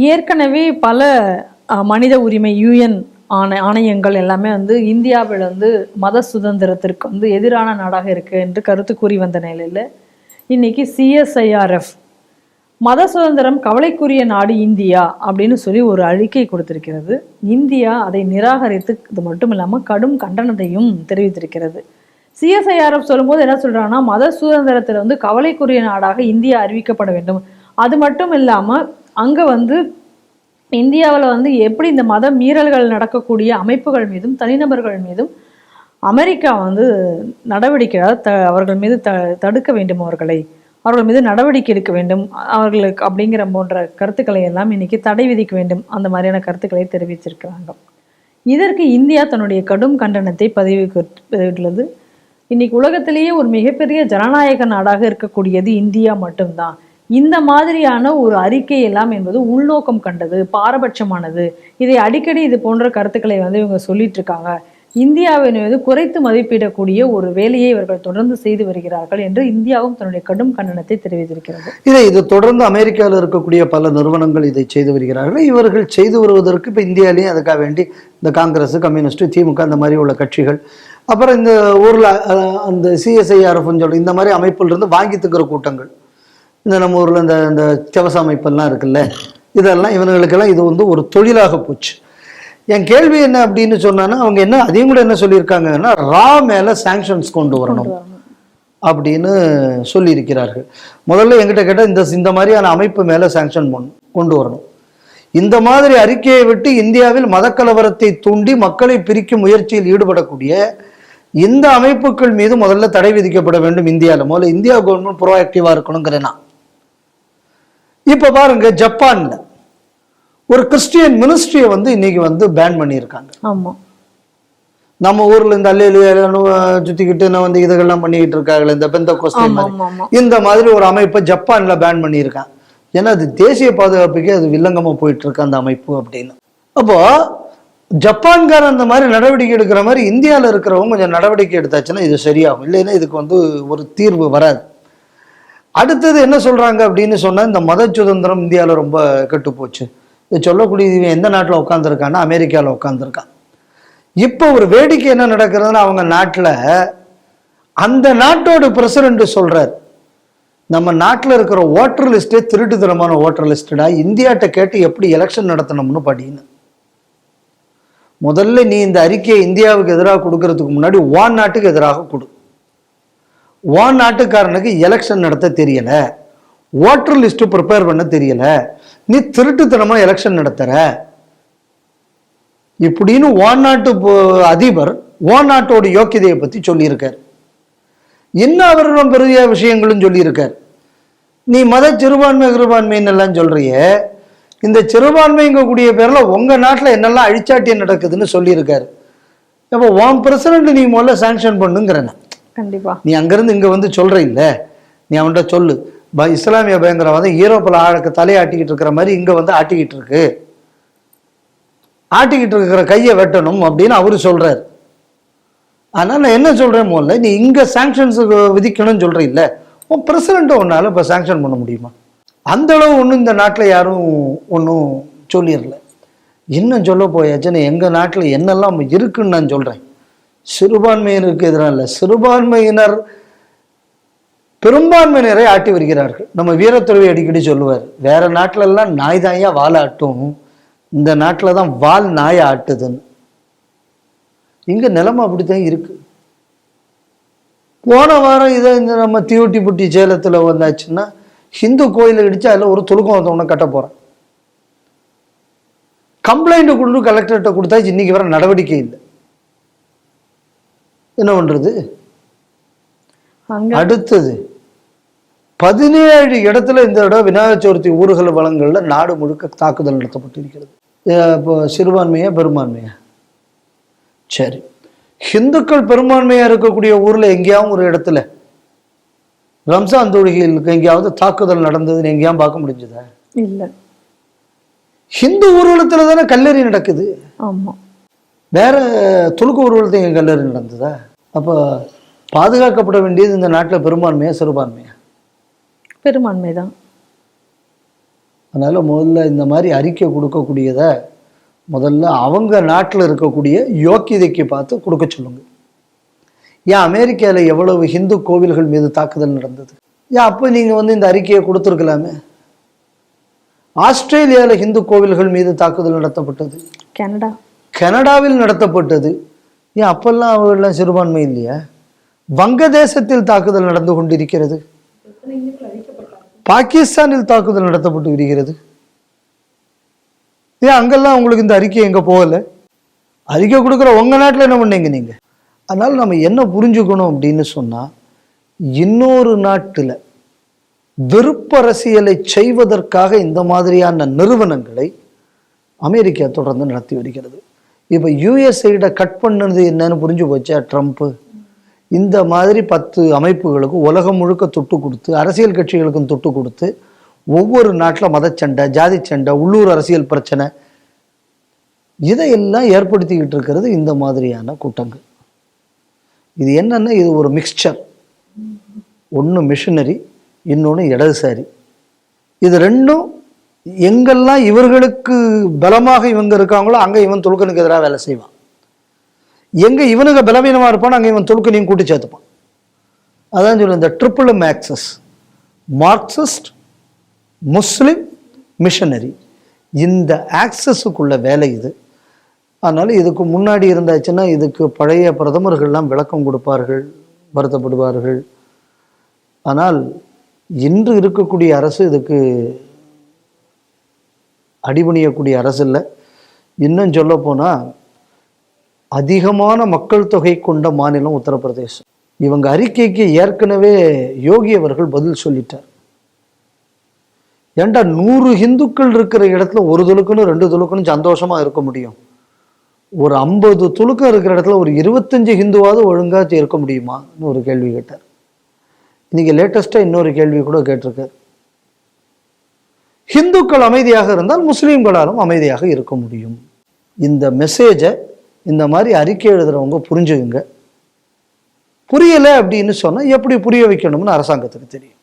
ஏற்கனவே பல மனித உரிமை யூஎன் ஆணை ஆணையங்கள் எல்லாமே வந்து இந்தியாவில் வந்து மத சுதந்திரத்திற்கு வந்து எதிரான நாடாக இருக்குது என்று கருத்து கூறி வந்த நிலையில் இன்னைக்கு சிஎஸ்ஐஆர்எஃப் மத சுதந்திரம் கவலைக்குரிய நாடு இந்தியா அப்படின்னு சொல்லி ஒரு அறிக்கை கொடுத்திருக்கிறது. இந்தியா அதை நிராகரித்து இது மட்டும் இல்லாமல் கடும் கண்டனத்தையும் தெரிவித்திருக்கிறது. சிஎஸ்ஐஆர்எஃப் சொல்லும்போது என்ன சொல்கிறாங்கன்னா மத சுதந்திரத்தில் வந்து கவலைக்குரிய நாடாக இந்தியா அறிவிக்கப்பட வேண்டும். அது மட்டும் இல்லாமல் அங்கே வந்து இந்தியாவில் வந்து எப்படி இந்த மத மீறல்கள் நடக்கக்கூடிய அமைப்புகள் மீதும் தனிநபர்கள் மீதும் அமெரிக்கா வந்து நடவடிக்கை த அவர்கள் மீது த தடுக்க வேண்டும் அவர்களை. அவர்கள் மீது நடவடிக்கை எடுக்க வேண்டும். அவர்களுக்கு அப்படிங்கிற போன்ற கருத்துக்களை எல்லாம் இன்னைக்கு தடை விதிக்க வேண்டும். அந்த மாதிரியான கருத்துக்களை தெரிவிச்சிருக்கிறாங்க இதற்கு இந்தியா தன்னுடைய கடும் கண்டனத்தை பதிவு பதிவிட்டுள்ளது. இன்னைக்கு உலகத்திலேயே ஒரு மிகப்பெரிய ஜனநாயக நாடாக இருக்கக்கூடியது இந்தியா மட்டும்தான். இந்த மாதிரியான ஒரு அறிக்கை எல்லாம் என்பது உள்நோக்கம் கண்டது பாரபட்சமானது. இதை அடிக்கடி இது போன்ற கருத்துக்களை வந்து இவங்க சொல்லிட்டு இருக்காங்க. இந்தியாவின் மீது குறைத்து மதிப்பிடக்கூடிய ஒரு வேலையை இவர்கள் தொடர்ந்து செய்து வருகிறார்கள் என்று இந்தியாவும் தன்னுடைய கடும் கண்டனத்தை தெரிவித்திருக்கிறது. இதை இது தொடர்ந்து அமெரிக்காவில் இருக்கக்கூடிய பல நிறுவனங்கள் இதை செய்து வருகிறார்கள். இவர்கள் செய்து வருவதற்கு இப்போ இந்தியாவிலையும் அதுக்காக வேண்டி இந்த காங்கிரஸ் கம்யூனிஸ்ட் திமுக இந்த மாதிரி உள்ள கட்சிகள் அப்புறம் இந்த ஊரில் அந்த சிஎஸ்ஐஆர்எஃப்னு சொல்லி இந்த மாதிரி அமைப்புல இருந்து வாங்கி திக்கிற கூட்டங்கள். இந்த நம்ம ஊரில் இந்த இந்த செவச அமைப்பெல்லாம் இருக்குல்ல இதெல்லாம் இவங்களுக்கெல்லாம் இது வந்து ஒரு தொழிலாக போச்சு. என் கேள்வி என்ன அப்படின்னு சொன்னான்னா அவங்க என்ன அதையும் கூட என்ன சொல்லியிருக்காங்கன்னா ரா மேலே சாங்ஷன்ஸ் கொண்டு வரணும் அப்படின்னு சொல்லியிருக்கிறார்கள். முதல்ல எங்கிட்ட கேட்டால் இந்த இந்த மாதிரியான அமைப்பு மேலே சாங்ஷன் கொண்டு வரணும். இந்த மாதிரி அறிக்கையை விட்டு இந்தியாவில் மதக்கலவரத்தை தூண்டி மக்களை பிரிக்கும் முயற்சியில் ஈடுபடக்கூடிய இந்த அமைப்புகள் மீது முதல்ல தடை விதிக்கப்பட வேண்டும் இந்தியாவில் முதல்ல இந்தியா கவர்மெண்ட் ப்ரோஆக்டிவாக இருக்கணுங்கிறேன். நான் இப்போ பாருங்க ஜப்பான்ல ஒரு கிறிஸ்டியன் மினிஸ்ட்ரியை வந்து இன்னைக்கு வந்து பேன் பண்ணியிருக்காங்க. ஆமா. நம்ம ஊர்ல இந்த அல்லையில சுத்திக்கிட்டு நான் வந்து இதுகள்லாம் பண்ணிக்கிட்டு இருக்காங்களே இந்த பெந்த ஆமா இந்த மாதிரி ஒரு அமைப்பை ஜப்பான்ல பேன் பண்ணியிருக்கான் ஏன்னா அது தேசிய பாதுகாப்புக்கே அது வில்லங்கமா போயிட்டு இருக்கு அந்த அமைப்பு அப்படின்னு. அப்போ ஜப்பான்கார அந்த மாதிரி நடவடிக்கை எடுக்கிற மாதிரி இந்தியாவில் இருக்கிறவங்க கொஞ்சம் நடவடிக்கை எடுத்தாச்சுன்னா இது சரியாகும். இல்லைன்னா இதுக்கு வந்து ஒரு தீர்வு வராது. அடுத்தது என்ன சொல்றாங்க அப்படின்னு சொன்னால் இந்த மத சுதந்திரம் இந்தியாவில் ரொம்ப கெட்டு போச்சு இது சொல்லக்கூடிய இவன் எந்த நாட்டில் உட்காந்துருக்கான்னா அமெரிக்காவில் உட்காந்துருக்கான் இப்போ ஒரு வேடிக்கை என்ன நடக்கிறதுன்னா அவங்க நாட்டில் அந்த நாட்டோட பிரசிடென்ட் சொல்றார். நம்ம நாட்டில் இருக்கிற ஓட்டர் லிஸ்ட்டே திருட்டுத்தனமான ஓட்டர் லிஸ்டடா இந்தியாட்ட கேட்டு எப்படி எலெக்ஷன் நடத்தணும்னு படின்னு. முதல்ல நீ இந்த அறிக்கையை இந்தியாவுக்கு எதிராக கொடுக்கறதுக்கு முன்னாடி வான் நாட்டுக்கு எதிராக கொடு. ஓ நாட்டுக்காரனுக்கு எலெக்ஷன் நடத்த தெரியல. ஓட்டர் லிஸ்ட் ப்ரிப்பேர் பண்ண தெரியல. நீ திருட்டுத்தனமா எலெக்ஷன் நடத்துற. இப்படின்னு ஓன் நாட்டு அதிபர் ஓன் நாட்டோட யோக்கியதையை பத்தி சொல்லியிருக்கார். இன்னும் அவரிடம் பெரிய விஷயங்களும் சொல்லியிருக்கார். நீ மத சிறுபான்மை சிறுபான்மைன்னு எல்லாம் இந்த இந்த சிறுபான்மைங்கக்கூடிய பேர்ல உங்க நாட்டில் என்னெல்லாம் அழிச்சாட்டியம் நடக்குதுன்னு சொல்லியிருக்காரு. அப்போ உன் பிரசிடண்ட் நீ முதல்ல சாங்ஷன் பண்ணுங்கிறேன் கண்டிப்பா. நீ அங்கிருந்து இங்க வந்து சொல்ற இல்ல நீ அவன்கிட்ட சொல்லு. ப இஸ்லாமிய பயங்கரவாதம் ஈரோப்பில் ஆளுக்கு தலையாட்டிக்கிட்டு இருக்கிற மாதிரி இங்க வந்து ஆட்டிக்கிட்டு இருக்கு. ஆட்டிக்கிட்டு இருக்கிற கையை வெட்டணும் அப்படின்னு அவரு சொல்றாரு. அதனால நான் என்ன சொல்றேன் முதல்ல நீ இங்க சாங்ஷன்ஸ் விதிக்கணும்னு சொல்ற இல்ல உன் பிரசிடண்ட்டை உன்னால இப்ப சாங்ஷன் பண்ண முடியுமா? அந்த அளவு ஒன்றும் இந்த நாட்டில் யாரும் ஒன்றும் சொல்லிடல இன்னும் சொல்ல போயாச்சுன்னு எங்கள் நாட்டில் என்னெல்லாம் இருக்குன்னு நான் சொல்கிறேன் சிறுபான்மையினருக்கு எதிராக இல்லை. சிறுபான்மையினர் பெரும்பான்மையினரை ஆட்டி வருகிறார்கள். நம்ம வீரத்துறவை அடிக்கடி சொல்லுவார் வேற நாட்டிலெல்லாம் நாய் தாயா வால் ஆட்டும். இந்த நாட்டில் தான் வால் நாய் ஆட்டுதுன்னு. இங்க நிலைமை அப்படித்தான் இருக்கு. போன வாரம் இதை இந்த நம்ம தீவட்டிப்புட்டி சேலத்துல வந்தாச்சுன்னா ஹிந்து கோயிலை இடிச்சு அதில் ஒரு துலுக்கம் வந்தவொன்னே கட்ட போகிறேன் கம்ப்ளைண்ட் கொண்டு கலெக்டர்கிட்ட கொடுத்தாச்சு இன்னைக்கு வர நடவடிக்கை இல்லை. என்ன அங்க அடுத்தது பதினேழு இடத்துல இந்த இடம் விநாயகர் சதுர்த்தி ஊர்வல வளங்கள்ல நாடு முழுக்க தாக்குதல் நடத்தப்பட்டிருக்கிறது. இப்போ சிறுபான்மையா பெரும்பான்மையா? சரி. ஹிந்துக்கள் பெரும்பான்மையா இருக்கக்கூடிய ஊர்ல எங்கேயாவது ஒரு இடத்துல ரம்ஜான் தொழுகைகளுக்கு எங்கேயாவது தாக்குதல் நடந்ததுன்னு எங்கேயாவது பார்க்க முடிஞ்சதா? இல்ல. ஹிந்து ஊர்வலத்துல தானே கல்லறி நடக்குது. ஆமா. வேற துலுக்கு ஊர்வலத்தில் எங்க கல்லறி நடந்ததா? அப்போ பாதுகாக்கப்பட வேண்டியது இந்த நாட்டுல பெரும்பான்மையா சிறுபான்மையா? பெரும்பான்மை தான் அதனால் முதல்ல இந்த மாதிரி அறிக்கை கொடுக்கக்கூடியதை முதல்ல அவங்க நாட்டில் இருக்கக்கூடிய யோக்கியதைக்கு பார்த்து கொடுக்க சொல்லுங்க. ஏன் அமெரிக்காவில் எவ்வளவு ஹிந்து கோவில்கள் மீது தாக்குதல் நடந்தது? ஏன் அப்போ நீங்கள் வந்து இந்த அறிக்கையை கொடுத்துருக்கலாமே? ஆஸ்திரேலியாவில் ஹிந்து கோவில்கள் மீது தாக்குதல் நடத்தப்பட்டது. கனடா. கனடாவில் நடத்தப்பட்டது. ஏன் அப்பெல்லாம் அவர்கள்லாம் சிறுபான்மை இல்லையா? வங்கதேசத்தில் தாக்குதல் நடந்து கொண்டிருக்கிறது. பாகிஸ்தானில் தாக்குதல் நடத்தப்பட்டு வருகிறது ஏன் அங்கெல்லாம் உங்களுக்கு இந்த அறிக்கை எங்கே போகல? அறிக்கை கொடுக்குற உங்க நாட்டில் என்ன பண்ணீங்க நீங்க? அதனால நம்ம என்ன புரிஞ்சுக்கணும் அப்படின்னு சொன்னா இன்னொரு நாட்டில் வெறுப்பரசியலை செய்வதற்காக இந்த மாதிரியான நிறுவனங்களை அமெரிக்கா தொடர்ந்து நடத்தி வருகிறது. இப்போ யூஎஸ்ஐட கட் பண்ணது என்னன்னு புரிஞ்சு போச்சா ட்ரம்ப்பு இந்த மாதிரி பத்து அமைப்புகளுக்கு உலகம் முழுக்க தொட்டு கொடுத்து அரசியல் கட்சிகளுக்கும் தொட்டு கொடுத்து ஒவ்வொரு நாட்டில் மதச்சண்டை ஜாதி சண்டை உள்ளூர் அரசியல் பிரச்சனை இதையெல்லாம் ஏற்படுத்திக்கிட்டு இருக்கிறது இந்த மாதிரியான கூட்டங்கள். இது என்னன்னா இது ஒரு மிக்சர் ஒன்று மிஷினரி இன்னொன்று இடதுசாரி. இது ரெண்டும் எங்கெல்லாம் இவர்களுக்கு பலமாக இவங்க இருக்காங்களோ அங்கே இவன் துலுக்கனுக்கு எதிராக வேலை செய்வான். எங்கே இவனுக்கு பலவீனமாக இருப்பானோ அங்கே இவன் துலுக்கனையும் கூட்டி சேர்த்துப்பான். அதான் சொல்ல இந்த ட்ரிபிள் மேக்சஸ் மார்க்சிஸ்ட் முஸ்லிம் மிஷனரி இந்த ஆக்சஸுக்குள்ள வேலை இது. அதனால் இதுக்கு முன்னாடி இருந்தாச்சுன்னா இதுக்கு பழைய பிரதமர்கள்லாம் விளக்கம் கொடுப்பார்கள் வருத்தப்படுவார்கள். ஆனால் இன்று இருக்கக்கூடிய அரசு இதுக்கு அடிபணியக்கூடிய அரசு இல்லை இன்னும் சொல்ல போனால் அதிகமான மக்கள் தொகை கொண்ட மாநிலம் உத்தரப்பிரதேசம். இவங்க அறிக்கைக்கு ஏற்கனவே யோகி அவர்கள் பதில் சொல்லிட்டார். ஏன்டா நூறு இந்துக்கள் இருக்கிற இடத்துல ஒரு துலுக்குன்னு ரெண்டு துலுக்குன்னு சந்தோஷமா இருக்க முடியும்? ஒரு ஐம்பது துளுக்கம் இருக்கிற இடத்துல ஒரு இருபத்தஞ்சு ஹிந்துவாவது ஒழுங்காக இருக்க முடியுமான்னு ஒரு கேள்வி கேட்டார். இன்னைக்கு லேட்டஸ்ட்டாக இன்னொரு கேள்வி கூட கேட்டிருக்காரு. ஹிந்துக்கள் அமைதியாக இருந்தால் முஸ்லீம்களாலும் அமைதியாக இருக்க முடியும். இந்த மெசேஜை இந்த மாதிரி அறிக்கை எழுதுறவங்க புரிஞ்சுக்குங்க. புரியலை அப்படின்னு சொன்னால் எப்படி புரிய வைக்கணும்னு அரசாங்கத்துக்கு தெரியும்.